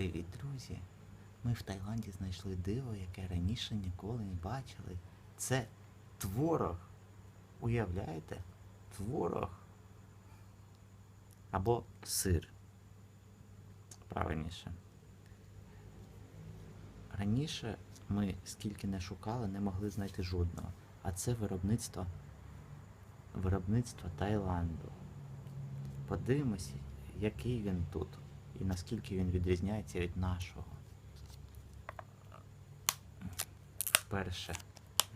Привіт, друзі! Ми в Таїланді знайшли диво, яке раніше ніколи не бачили. Це творог. Уявляєте? Творог. Або сир. Правильніше. Раніше ми скільки не шукали, не могли знайти жодного. А це виробництво виробництво Таїланду. Подивимось, який він тут і наскільки він відрізняється від нашого. Перше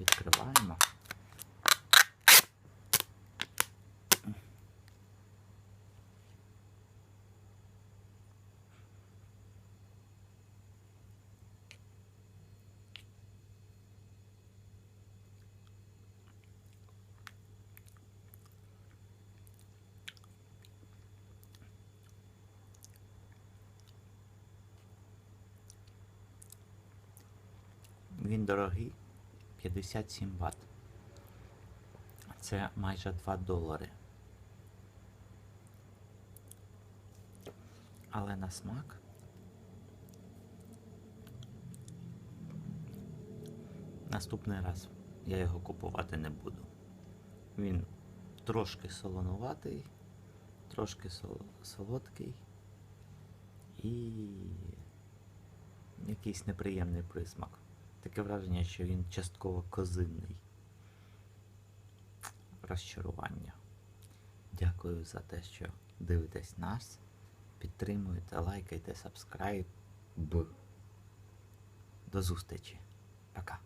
відкриваємо. Він дорогий 57 Вт. Це майже 2 долари. Але на смак наступний раз я його купувати не буду. Він трошки солонуватий, трошки сол- солодкий і якийсь неприємний присмак. Таке враження, що він частково козинний. Розчарування. Дякую за те, що дивитесь нас. Підтримуйте, лайкайте, сабскрайб. До зустрічі. Пока.